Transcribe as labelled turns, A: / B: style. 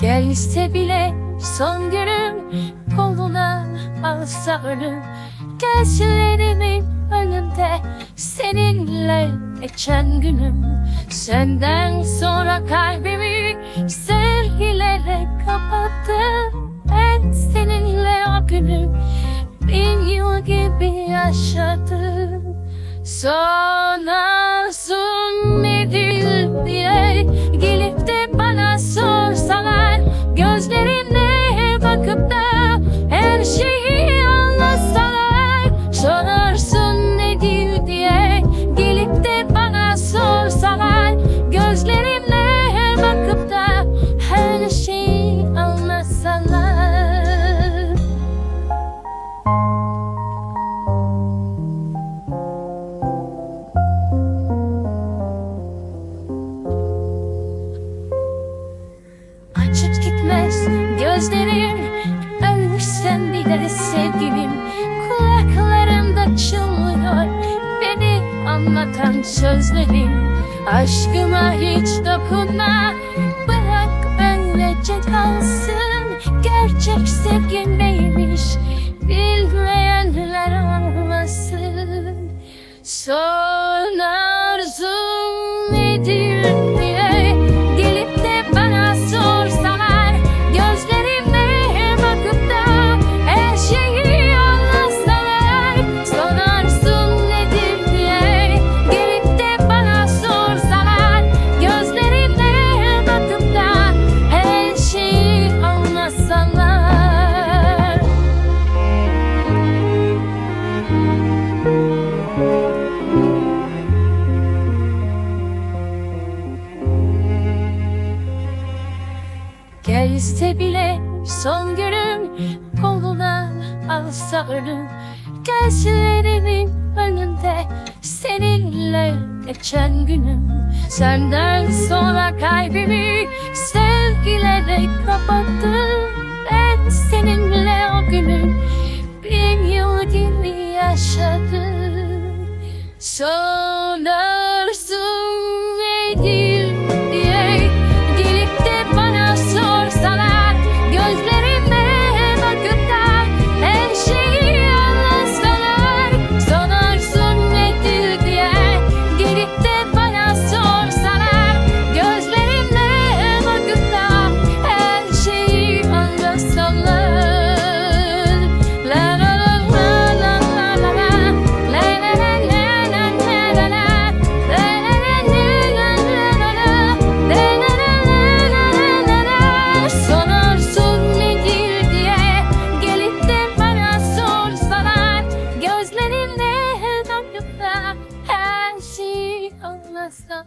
A: Gelse bile son günüm koluna alsa ölüm. Gözlerimin önünde seninle geçen günüm. Senden sonra kalbimi sevgilerle kapattım. Ben seninle o günü bin yıl gibi yaşadım. Sonrasın Açıp gitmez. Gözlerim Ölmüşsen bile sevgilim Kulaklarımda çınlıyor Beni anlatan sözlerim. Aşkıma hiç dokunma Bırak öylece kalsın. Gerçek sevgi neymiş Gelse bile son günüm koluna alsa ölüm. Gözlerimin önünde seninle geçen günüm. Senden sonra kalbimi sevgilere kapattım. Ben seninle o günü bin yıl gibi yaşadım. Son 나 다시 엄마서.